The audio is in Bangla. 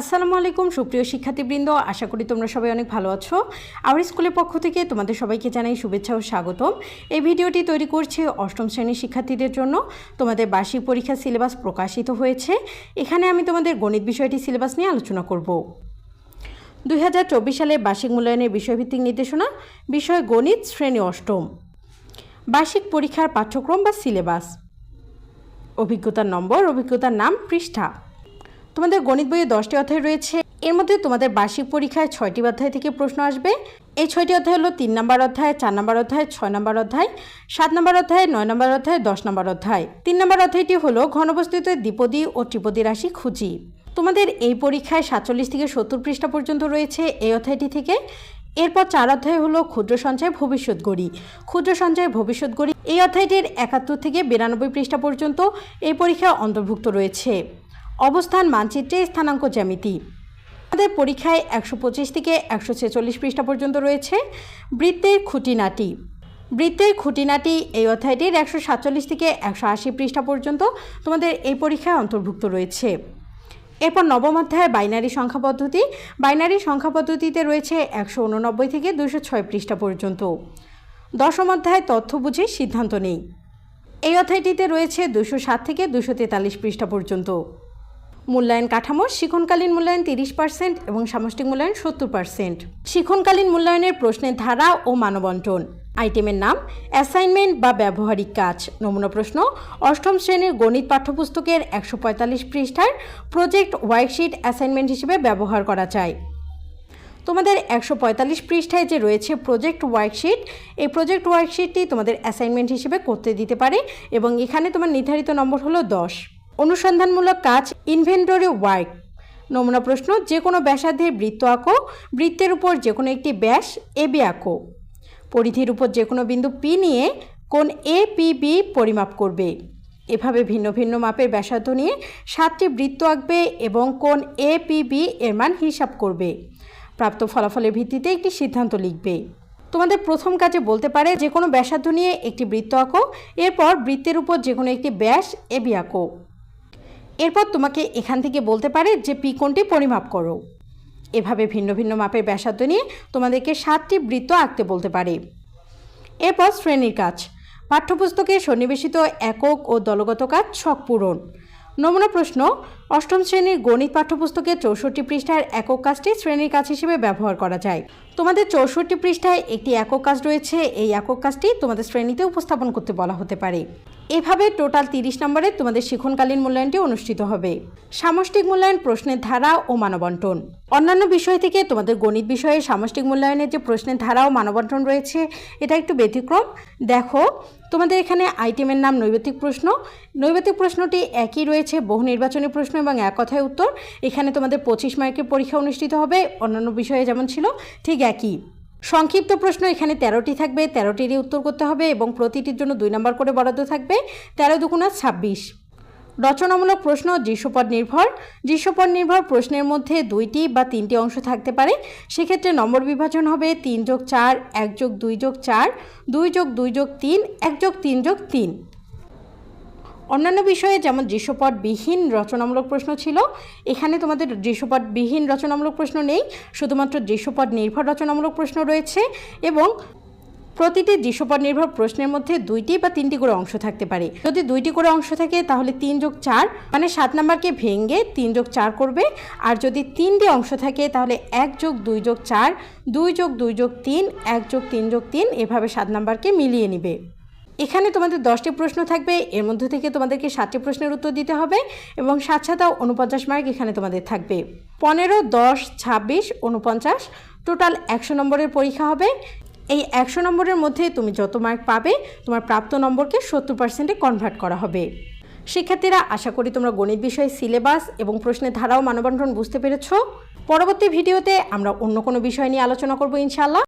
আসসালামু আলাইকুম, সুপ্রিয় শিক্ষার্থীবৃন্দ। আশা করি তোমরা সবাই অনেক ভালো আছো। আমার স্কুলের পক্ষ থেকে তোমাদের সবাইকে জানাই শুভেচ্ছা ও স্বাগতম। এই ভিডিওটি তৈরি করছে অষ্টম শ্রেণির শিক্ষার্থীদের জন্য। তোমাদের বার্ষিক পরীক্ষার সিলেবাস প্রকাশিত হয়েছে। এখানে আমি তোমাদের গণিত বিষয়টি সিলেবাস নিয়ে আলোচনা করব। দু হাজার চব্বিশ সালে বার্ষিক মূল্যায়নের বিষয়ভিত্তিক নির্দেশনা, বিষয় গণিত, শ্রেণি অষ্টম। বার্ষিক পরীক্ষার পাঠ্যক্রম বা সিলেবাস। অভিজ্ঞতার নম্বর, অভিজ্ঞতার নাম, পৃষ্ঠা। তোমাদের গণিত বইয়ে দশটি অধ্যায় রয়েছে। এর মধ্যে তোমাদের বার্ষিক পরীক্ষায় ছয়টি অধ্যায় থেকে প্রশ্ন আসবে। এই ছয়টি অধ্যায় হলো তিন নম্বর অধ্যায়, চার নম্বর অধ্যায়, ছয় নম্বর অধ্যায়, সাত নম্বর অধ্যায়, নয় নম্বর অধ্যায়, দশ নম্বর অধ্যায়। তিন নম্বর অধ্যায়টি হলো ঘনবস্তুতে দ্বিপদী ও ত্রিপদী রাশি খুঁজি। তোমাদের এই পরীক্ষায় সাতচল্লিশ থেকে সত্তর পৃষ্ঠা পর্যন্ত রয়েছে এই অধ্যায়টি থেকে। এরপর চার অধ্যায় হলো ক্ষুদ্র সঞ্চয়, ভবিষ্যৎ গড়ি। ক্ষুদ্র সঞ্চয়, ভবিষ্যৎ গড়ি এই অধ্যায়টির একাত্তর থেকে বিরানব্বই পৃষ্ঠা পর্যন্ত এই পরীক্ষা অন্তর্ভুক্ত রয়েছে। অবস্থান মানচিত্রে স্থানাঙ্ক জ্যামিতি। আমাদের পরীক্ষায় একশো পঁচিশ থেকে একশো ছেচল্লিশ পৃষ্ঠা পর্যন্ত রয়েছে। বৃত্তের খুঁটিনাটি। বৃত্তের খুঁটিনাটি এই অধ্যায়টির একশো সাতচল্লিশ থেকে একশো আশি পৃষ্ঠা পর্যন্ত তোমাদের এই পরীক্ষায় অন্তর্ভুক্ত রয়েছে। এরপর নবম অধ্যায় বাইনারি সংখ্যা পদ্ধতি। বাইনারি সংখ্যা পদ্ধতিতে রয়েছে একশো উননব্বই থেকে দুশো ছয় পৃষ্ঠা পর্যন্ত। দশম অধ্যায় তথ্য বুঝে সিদ্ধান্ত নেই। এই অধ্যায়টিতে রয়েছে দুশো সাত থেকে দুশো তেতাল্লিশ পৃষ্ঠা পর্যন্ত। মূল্যায়ন কাঠামো, শিখনকালীন মূল্যায়ন তিরিশ পার্সেন্ট এবং সামষ্টিক মূল্যায়ন সত্তর পার্সেন্ট শিখনকালীন মূল্যায়নের প্রশ্নের ধারা ও মানবন্টন। আইটেমের নাম, অ্যাসাইনমেন্ট বা ব্যবহারিক কাজ। নমুনা প্রশ্ন, অষ্টম শ্রেণির গণিত পাঠ্যপুস্তকের একশো পঁয়তাল্লিশ পৃষ্ঠার প্রজেক্ট ওয়ার্কশিট অ্যাসাইনমেন্ট হিসেবে ব্যবহার করা যায়। তোমাদের একশো পঁয়তাল্লিশ পৃষ্ঠায় যে রয়েছে প্রজেক্ট ওয়ার্কশিট, এই প্রজেক্ট ওয়ার্কশিটটি তোমাদের অ্যাসাইনমেন্ট হিসেবে করতে দিতে পারে এবং এখানে তোমার নির্ধারিত নম্বর হলো দশ। অনুসন্ধানমূলক কাজ ইনভেন্টরি ওয়ার্ক নমুনা প্রশ্ন যে কোনো ব্যাসার্ধের বৃত্ত আঁকো, বৃত্তের উপর যে কোনো একটি ব্যাস এ বি আঁকো। পরিধির উপর যে কোনো বিন্দু পি নিয়ে কোন এ পি বি পরিমাপ করবে। এভাবে ভিন্ন ভিন্ন মাপের ব্যাসার্ধ নিয়ে সাতটি বৃত্ত আঁকবে এবং কোন এ পি বি এর মান হিসাব করবে। প্রাপ্ত ফলাফলের ভিত্তিতে একটি সিদ্ধান্ত লিখবে। তোমাদের প্রথম কাজে বলতে পারে যে কোনো ব্যাসার্ধ নিয়ে একটি বৃত্ত আঁকো, এরপর বৃত্তের উপর যে কোনো একটি ব্যাস এবি আঁকো। এরপর তোমাকে এখান থেকে বলতে পারে যে পি কোণটি পরিমাপ করো। এভাবে ভিন্ন ভিন্ন মাপের ব্যাসার্ধ নিয়ে তোমাদেরকে সাতটি বৃত্ত আঁকতে বলতে পারে। এরপর শ্রেণির কাজ। পাঠ্যপুস্তকে সন্নিবেশিত একক ও দলগত কাজ ছক পূরণ। নমুনা প্রশ্ন অষ্টম শ্রেণির গণিত পাঠ্যপুস্তকে চৌষট্টি পৃষ্ঠার একক কাজটি শ্রেণির কাজ হিসেবে ব্যবহার করা যায়। তোমাদের চৌষট্টি পৃষ্ঠায় একটি একক কাজ রয়েছে। এই একক কাজটি তোমাদের শ্রেণীতে উপস্থাপন করতে বলা হতে পারে। এভাবে টোটাল তিরিশ নম্বরে তোমাদের শিক্ষণকালীন মূল্যায়নটি অনুষ্ঠিত হবে। সামষ্টিক মূল্যায়ন, প্রশ্নের ধারা ও মানবন্টন। অন্যান্য বিষয় থেকে তোমাদের গণিত বিষয়ে সামষ্টিক মূল্যায়নের যে প্রশ্নের ধারা ও মানবন্টন রয়েছে, এটা একটু ব্যতিক্রম। দেখো, তোমাদের এখানে আইটেমের নাম নৈবেতিক প্রশ্ন। নৈবেতিক প্রশ্নটি একই রয়েছে, বহু নির্বাচনী প্রশ্ন এবং এক কথায় উত্তর। এখানে তোমাদের পঁচিশ মার্কের পরীক্ষা অনুষ্ঠিত হবে। অন্যান্য বিষয়ে যেমন ছিল, ঠিক একই। সংক্ষিপ্ত প্রশ্ন, এখানে তেরোটি থাকবে। তেরোটিরই উত্তর করতে হবে এবং প্রতিটির জন্য দুই নম্বর করে বরাদ্দ থাকবে। তেরো দুগুণা ছাব্বিশ। রচনামূলক প্রশ্ন দৃশ্যপদ নির্ভর। দৃশ্যপদ নির্ভর প্রশ্নের মধ্যে দুইটি বা তিনটি অংশ থাকতে পারে। সেক্ষেত্রে নম্বর বিভাজন হবে তিন যোগ চার, এক যোগ দুই যোগ চার, দুই যোগ দুই যোগ তিন, এক যোগ তিন যোগ তিন। অন্যান্য বিষয়ে যেমন দৃশ্যপটবিহীন রচনামূলক প্রশ্ন ছিল, এখানে তোমাদের দৃশ্যপটবিহীন রচনামূলক প্রশ্ন নেই, শুধুমাত্র দৃশ্যপট নির্ভর রচনামূলক প্রশ্ন রয়েছে এবং প্রতিটি দৃশ্যপট নির্ভর প্রশ্নের মধ্যে দুইটি বা তিনটি করে অংশ থাকতে পারে। যদি দুইটি করে অংশ থাকে, তাহলে তিন যোগ চার মানে সাত নাম্বারকে ভেঙে তিন যোগ চার করবে। আর যদি তিনটি অংশ থাকে, তাহলে এক যোগ দুই যোগ চার, দুই যোগ দুই যোগ তিন, এক যোগ তিন যোগ তিন, এভাবে সাত নাম্বারকে মিলিয়ে নিবে। এখানে তোমাদের দশটি প্রশ্ন থাকবে, এর মধ্যে থেকে তোমাদেরকে সাতটি প্রশ্নের উত্তর দিতে হবে এবং সাত সাতা উনপঞ্চাশ মার্ক এখানে তোমাদের থাকবে। পনেরো, দশ, ছাব্বিশ উনপঞ্চাশ টোটাল একশো নম্বরের পরীক্ষা হবে। এই একশো নম্বরের মধ্যে তুমি যত মার্ক পাবে, তোমার প্রাপ্ত নম্বরকে সত্তর পার্সেন্টে কনভার্ট করা হবে। শিক্ষার্থীরা, আশা করি তোমরা গণিত বিষয়ে সিলেবাস এবং প্রশ্নের ধারাও মানবন্টন বুঝতে পেরেছ। পরবর্তী ভিডিওতে আমরা অন্য কোনো বিষয় নিয়ে আলোচনা করব ইনশাল্লাহ